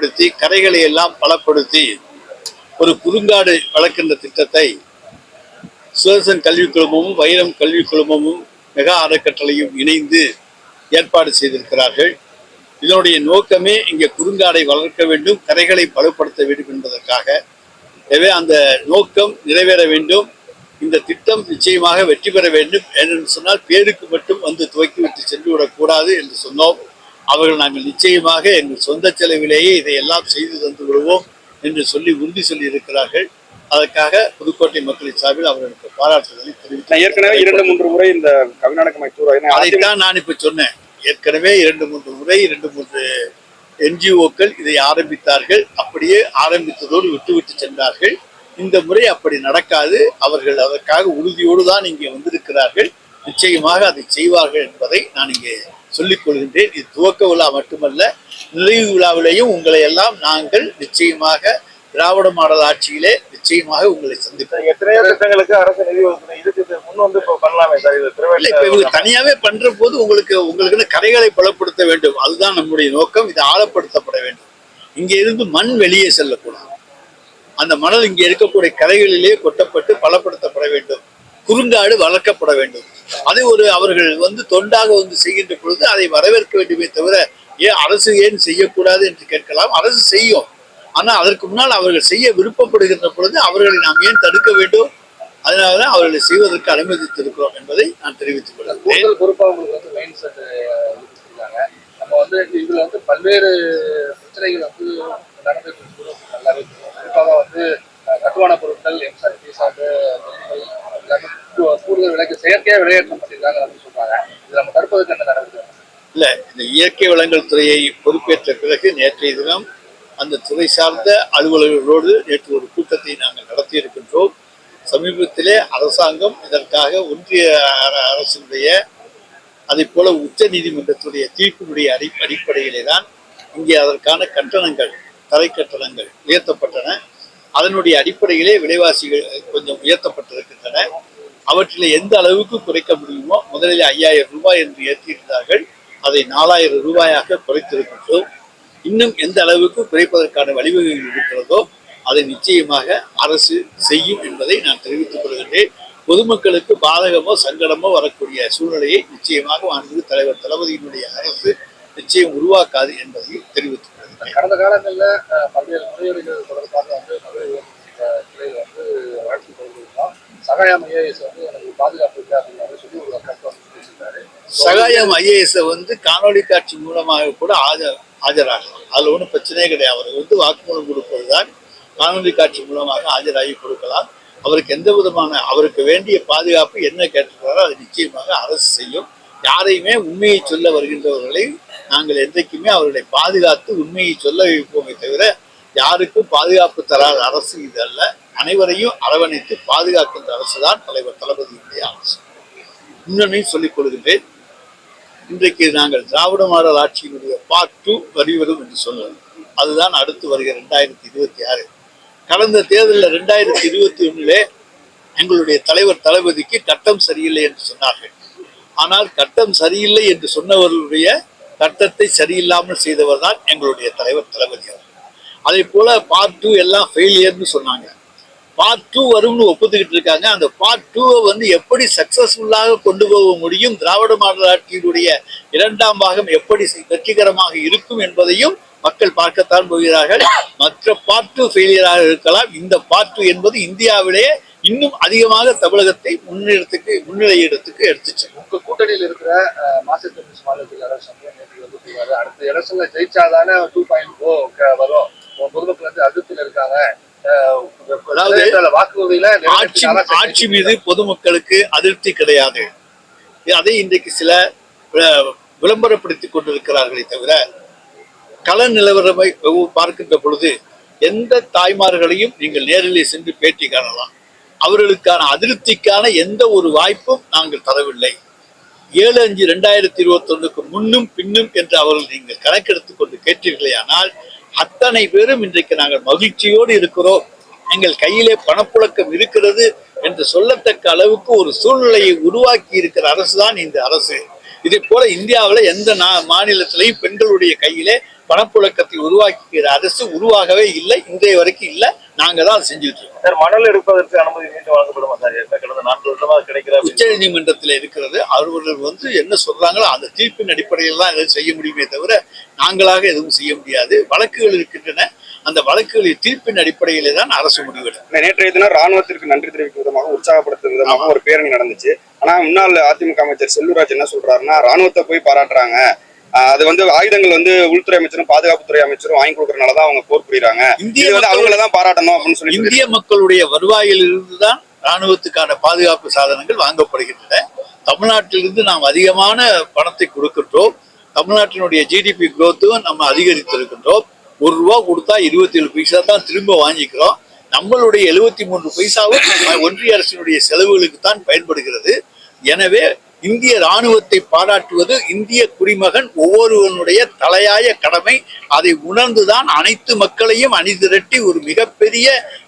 படுத்தி கரைகளை எல்லாம் பலப்படுத்தி ஒரு குறுங்காடு வளர்க்கின்ற திட்டத்தை சுதர்சன் கல்விக் குழுமமும் வைரம் கல்விக் குழுமமும் மெகா அறக்கட்டளையும் இணைந்து ஏற்பாடு செய்திருக்கிறார்கள். இதனுடைய நோக்கமே இங்கே குறுங்காடை வளர்க்க வேண்டும் கரைகளை பலப்படுத்த வேண்டும் என்பதற்காக. எனவே அந்த நோக்கம் நிறைவேற வேண்டும். இந்த திட்டம் நிச்சயமாக வெற்றி பெற வேண்டும். என்று சொன்னால் பேருக்கு மட்டும் வந்து துவக்கி விட்டு சென்று விடக்கூடாது என்று சொன்னோம். அவர்கள் நாங்கள் நிச்சயமாக எங்கள் சொந்த செலவிலேயே இதையெல்லாம் செய்து தந்து விடுவோம் என்று சொல்லி உறுதி சொல்லி இருக்கிறார்கள் அதற்காக புதுக்கோட்டை மக்களின் சார்பில் அவர்களுக்கு பாராட்டுதலை தெரிவித்தேன் ஏற்கனவே இரண்டு மூன்று முறை இந்த கவிநாடக மைத்தூர் அதைத்தான் நான் இப்ப சொன்னேன். ஏற்கனவே இரண்டு மூன்று முறை இரண்டு மூன்று என்ஜிஓக்கள் இதை ஆரம்பித்தார்கள். அப்படியே ஆரம்பித்ததோடு விட்டுவிட்டு சென்றார்கள். இந்த முறை அப்படி நடக்காது. அவர்கள் அதற்காக உறுதியோடு தான் இங்கே வந்திருக்கிறார்கள். நிச்சயமாக அதை செய்வார்கள் என்பதை நான் இங்கே சொல்லிக் கொள்கின்றேன். இது துவக்க விழா மட்டுமல்ல நிறைவு விழாவிலேயும் உங்களை எல்லாம் நாங்கள் நிச்சயமாக திராவிட மாடல் ஆட்சியிலே நிச்சயமாக உங்களை சந்திப்போம். எத்தனையோ திட்டங்களுக்கு அரசு நிதி இதுக்கு முன் வந்து இப்போ பண்ணலாமே சார் இது இல்ல இப்ப இவங்க தனியாவே பண்ற போது உங்களுக்கு உங்களுக்கு கரைகளை பலப்படுத்த வேண்டும். அதுதான் நம்முடைய நோக்கம். இது ஆழப்படுத்தப்பட வேண்டும். இங்க இருந்து மண் வெளியே செல்லக்கூடாது. அந்த மணல் இங்கே இருக்கக்கூடிய கரைகளிலே கொட்டப்பட்டு பலப்படுத்தப்பட வேண்டும். குறுங்காடு வளர்க்கப்பட வேண்டும். அதை ஒரு அவர்கள் வந்து தொண்டாக வந்து செய்கின்ற பொழுது அதை வரவேற்க வேண்டுமே தவிர ஏன் அரசு ஏன் செய்யக்கூடாது? என்று கேட்கலாம். அரசு செய்யும். ஆனால் அதற்கு முன்னால் அவர்கள் செய்ய விருப்பப்படுகின்ற பொழுது அவர்களை நாம் ஏன் தடுக்க வேண்டும்? அதனாலதான் அவர்களை செய்வதற்கு அனுமதித்திருக்கிறோம் என்பதை நான் தெரிவித்துக் கொள்கிறேன். பொறுப்பாக உங்களுக்கு வந்து செட் நம்ம வந்து இதுல வந்து பல்வேறு இயற்கையாக செயற்கையா பண்ணியிருக்காங்க அப்படின்னு சொல்றாங்க. இது நம்ம தடுப்பதற்கு என்ன நடக்குது இல்ல இந்த இயற்கை வளங்கள் துறையை பொறுப்பேற்ற பிறகு நேற்றைய தினம் அந்த துறை சார்ந்த அலுவலர்களோடு நேற்று ஒரு கூட்டத்தை நாங்கள் நடத்தி இருக்கின்றோம் சமீபத்திலே அரசாங்கம் இதற்காக ஒன்றிய அர- அரசினுடைய அதை போல உச்ச நீதிமன்றத்துடைய தீர்ப்பினுடைய அடி அடிப்படையிலே தான் இங்கே அதற்கான கட்டணங்கள் தரை கட்டணங்கள் உயர்த்தப்பட்டன. அதனுடைய அடிப்படையிலே விலைவாசிகள் கொஞ்சம் உயர்த்தப்பட்டிருக்கின்றன. அவற்றில் எந்த அளவுக்கு குறைக்க முடியுமோ முதலில் ஐயாயிரம் ரூபாய் என்று ஏற்றியிருந்தார்கள். அதை நாலாயிரம் ரூபாயாக குறைத்திருக்கின்றோம். இன்னும் எந்த அளவுக்கு குறைப்பதற்கான வழிவகைகள் இருக்கிறதோ அதை நிச்சயமாக அரசு செய்யும் என்பதை நான் தெரிவித்துக் கொள்கின்றேன். பொதுமக்களுக்கு பாதகமோ சங்கடமோ வரக்கூடிய சூழ்நிலையை நிச்சயமாக மாண்புமிகு தலைவர் தளபதியினுடைய அரசு நிச்சயம் உருவாக்காது என்பதையும் தெரிவித்துக் கொள்கிறேன். கடந்த காலங்களில் பல்வேறு முறையீடுகள் தொடர்பாக வந்து வந்து சகாயம் ஐஏஎஸ் வந்து எனக்கு பாதுகாப்பு இல்லை அப்படின்னு சொல்லி ஒரு கருத்து சகாயம் ஐஏஎஸ் வந்து காணொளி காட்சி மூலமாக கூட ஆஜர் ஆஜராகலாம். அதுல ஒன்றும் பிரச்சனையே கிடையாது. அவர் வந்து வாக்குமூலம் கொடுப்பதுதான் காணொளி காட்சி மூலமாக ஆஜராகி கொடுக்கலாம். அவருக்கு எந்த விதமான அவருக்கு வேண்டிய பாதுகாப்பு என்ன கேட்டிருக்கிறாரோ அது நிச்சயமாக அரசு செய்யும். யாரையுமே உண்மையை சொல்ல வருகின்றவர்களை நாங்கள் என்றைக்குமே அவர்களை பாதுகாத்து உண்மையை சொல்ல வைப்போமே தவிர யாருக்கும் பாதுகாப்பு தராத அரசு இது அல்ல. அனைவரையும் அரவணைத்து பாதுகாக்கின்ற அரசு தான் தலைவர் தளபதியினுடைய அரசு. இன்னொன்னையும் சொல்லிக் கொள்கின்றேன். இன்றைக்கு நாங்கள் திராவிட மாடல் ஆட்சியினுடைய பார்ட் டூ வரிவரும் என்று சொல்லுவோம். அதுதான் அடுத்து வருகிற ரெண்டாயிரத்தி இருபத்தி ஆறு. கடந்த தேர்தலில் ரெண்டாயிரத்தி இருபத்தி ஒன்றிலே எங்களுடைய தலைவர் தளபதிக்கு கட்டம் சரியில்லை என்று சொன்னார்கள். ஆனால் கட்டம் சரியில்லை என்று சொன்னவர்களுடைய கட்டத்தை சரியில்லாமல் செய்தவர் தான் எங்களுடைய தலைவர் தளபதி அவர் அதே போல பார்ட் டூ எல்லாம் ஃபெயிலியர்னு சொன்னாங்க. பார்ட் டூ வரும்னு ஒப்புத்துக்கிட்டு இருக்காங்க. அந்த பார்ட் டூவை வந்து எப்படி சக்சஸ்ஃபுல்லாக கொண்டு போக முடியும் திராவிட மாடல் ஆட்சியினுடைய இரண்டாம் பாகம் எப்படி வெற்றிகரமாக இருக்கும் என்பதையும் மக்கள் பார்க்கத்தான் போகிறார்கள். மற்ற பார்ட் டூ ஃபெயிலியராக இருக்கலாம். இந்த பார்ட் டூ என்பது இந்தியாவிலேயே இன்னும் அதிகமாக தமிழகத்தை முன்னிடத்துக்கு முன்னிலையிடத்துக்கு எடுத்துச்சு உங்க கூட்டணியில் இருக்கிற அஹ், மாநிலத்தில் அடுத்த எலெக்ஷன்ல ஜெயிச்சாதானே டூ பாயிண்ட் ஓ வரும். பொதுமக்கள் வந்து அதிருப்தியில் இருக்காங்க. அதாவது ஆட்சி ஆட்சி மீது பொதுமக்களுக்கு அதிருப்தி கிடையாது. அதை இன்றைக்கு சில அஹ், விளம்பரப்படுத்திக் கொண்டிருக்கிறார்களே தவிர கள நிலவரமை பார்க்கின்ற பொழுது எந்த தாய்மார்களையும் நீங்கள் நேரிலே சென்று பேட்டி காணலாம். அவர்களுக்கான அதிருப்திக்கான எந்த ஒரு வாய்ப்பும் நாங்கள் தரவில்லை. ஏழு அஞ்சு ரெண்டாயிரத்தி இருபத்தி ஒண்ணுக்கு முன்னும் பின்னும் என்று அவர்கள் நீங்கள் கணக்கெடுத்துக் கொண்டு கேட்டீர்களேயானால் அத்தனை பேரும் இன்றைக்கு நாங்கள் மகிழ்ச்சியோடு இருக்கிறோம். எங்கள் கையிலே பணப்புழக்கம் இருக்கிறது என்று சொல்லத்தக்க அளவுக்கு ஒரு சூழ்நிலையை உருவாக்கி இருக்கிற அரசு தான் இந்த அரசு. இதே போல இந்தியாவுல எந்த மாநிலத்திலையும் பெண்களுடைய கையிலே பணப்புழக்கத்தை உருவாக்குகிற அரசு உருவாகவே இல்லை இன்றைய வரைக்கும் இல்லை. நாங்க தான் செஞ்சுட்டு இருக்கோம். சார் மணல் எடுப்பதற்கு அனுமதி மீண்டும் வழங்கப்படுமா சார் கடந்த நான்கு வருஷமா கிடைக்கிற உச்ச நீதிமன்றத்தில் இருக்கிறது. அவர்கள் வந்து என்ன சொல்றாங்களோ அந்த தீர்ப்பின் அடிப்படையில் தான் எதுவும் செய்ய முடியுமே தவிர நாங்களாக எதுவும் செய்ய முடியாது. வழக்குகள் இருக்கின்றன. அந்த வழக்குகளின் தீர்ப்பின் அடிப்படையிலே தான் அரசு முடிவெடுக்கும் நேற்றைய தினம் ராணுவத்திற்கு நன்றி தெரிவிக்கும் விதமாக உற்சாகப்படுத்தும் விதமாக ஒரு பேரணி நடந்துச்சு. ஆனா முன்னாள் அதிமுக அமைச்சர் செல்லூராஜ் என்ன சொல்றாருன்னா ராணுவத்தை போய் பாராட்டுறாங்க. அது வந்து ஆயுதங்கள் வந்து உள்துறை அமைச்சரும் பாதுகாப்புத்துறை அமைச்சரும் வாங்கி கொடுக்கறனாலதான் அவங்க போர் புரியுறாங்க. இந்திய வந்து மக்கள் அவங்கள தான் பாராட்டணும் அப்படின்னு சொல்லி இந்திய மக்களுடைய வருவாயில் இருந்துதான் ராணுவத்துக்கான பாதுகாப்பு சாதனங்கள் வாங்கப்படுகின்றன. தமிழ்நாட்டிலிருந்து நாம் அதிகமான பணத்தை கொடுக்கின்றோம். தமிழ்நாட்டினுடைய ஜிடிபி growth-ம் நம்ம அதிகரித்திருக்கின்றோம். ஒரு ரூபா கொடுத்தா இருபத்தி ஏழு பைசா தான் திரும்ப வாங்கிக்கிறோம். நம்மளுடைய எழுபத்தி மூன்று பைசாவும் ஒன்றிய அரசினுடைய செலவுகளுக்கு தான் பயன்படுகிறது. எனவே இந்திய ராணுவத்தை பாராட்டுவது இந்திய குடிமகன் ஒவ்வொருவனுடைய தலையாய கடமை. அதை உணர்ந்துதான் அனைத்து மக்களையும் அணிதிரட்டி ஒரு மிகப்பெரிய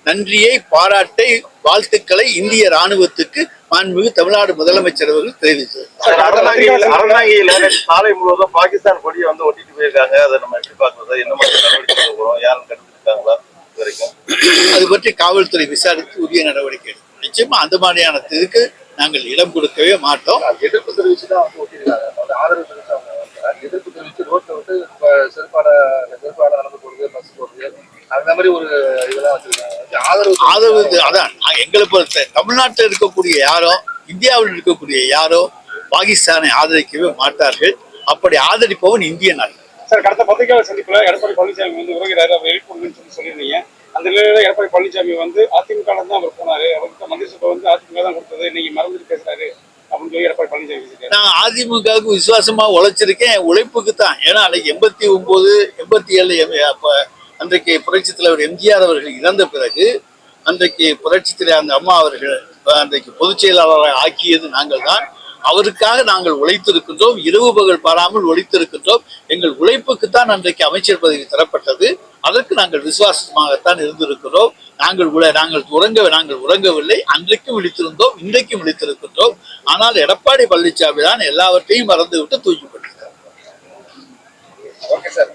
நன்றியை பாராட்டை வாழ்த்துக்களை இந்திய ராணுவத்துக்கு மாண்புமிகு தமிழ்நாடு முதலமைச்சர் அவர்கள் நேற்று சாலை முழுவதும் பாகிஸ்தான் கொடியை வந்து ஒட்டிட்டு போயிருக்காங்க. அதை நம்ம எப்படி பார்க்கறது? என்ன மாதிரி நடவடிக்கை போறோம்? யாரும் வரைக்கும் அது பற்றி காவல்துறை விசாரித்து உரிய நடவடிக்கை எடுக்கும். நிச்சயமா அந்த மாதிரியான இதுக்கு நாங்கள் இடம் கொடுக்கவே மாட்டோம். எதிர்ப்பு தெரிவிச்சு தான் வந்து ஒட்டியிருக்காங்க வந்து ஆதரவு தெரிவிச்சு அவங்க எதிர்ப்பு தெரிவிச்சு ரோட்ல வந்து இப்ப செருப்பால செருப்பால நடந்து போறது பஸ் போறது அந்த மாதிரி ஒரு இதெல்லாம் வச்சிருக்காங்க. ஆதரவு ஆதரவு அதான் எங்களை பொறுத்த தமிழ்நாட்டில் இருக்கக்கூடிய யாரோ இந்தியாவில் இருக்கக்கூடிய யாரோ பாகிஸ்தானை ஆதரிக்கவே மாட்டார்கள். அப்படி ஆதரிப்பவன் இந்திய நாடு சார் கடந்த பத்திரிகையாளர் சந்திப்புல எடப்பாடி பழனிசாமி வந்து உறவுகிறாரு அவர் எழுப்பணும்னு சொல்லி சொல்லியிருந்தீங்க. அந்த நிலையில எடப்பாடி பழனிசாமி வந்து அதிமுக தான் அவர் போனாரு. அவருக்கு மந்திரி சபை வந்து அதிமுக தான் கொடுத்தது. நீங்க மறந்துட்டு பேசுறாரு அப்படின்னு சொல்லி எடப்பாடி பழனிசாமி நான் அதிமுகவுக்கு விசுவாசமா உழைச்சிருக்கேன். உழைப்புக்கு தான் ஏன்னா அன்னைக்கு எண்பத்தி ஒன்பது எண்பத்தி ஏழு அப்ப அன்றைக்கு புரட்சி தலைவர் எம்ஜிஆர் அவர்கள் இறந்த பிறகு அன்றைக்கு புரட்சி தலைவர் அந்த அம்மா அவர்கள் அன்றைக்கு பொதுச் செயலாளராக ஆக்கியது நாங்கள் தான் அவருக்காக நாங்கள் உழைத்திருக்கின்றோம் இரவு பகல் பாராமல் உழைத்திருக்கின்றோம் எங்கள் உழைப்புக்குத்தான் அன்றைக்கு அமைச்சர் பதவி தரப்பட்டது. அதற்கு நாங்கள் விசுவாசமாகத்தான் இருந்திருக்கிறோம். நாங்கள் உல நாங்கள் உறங்க நாங்கள் உறங்கவில்லை. அன்றைக்கும் விழித்திருந்தோம் இன்றைக்கும் விழித்திருக்கின்றோம். ஆனால் எடப்பாடி பழனிசாமி தான் எல்லாவற்றையும் மறந்துவிட்டு தூக்கிப்பட்டிருக்கிறார் ஓகே சார்.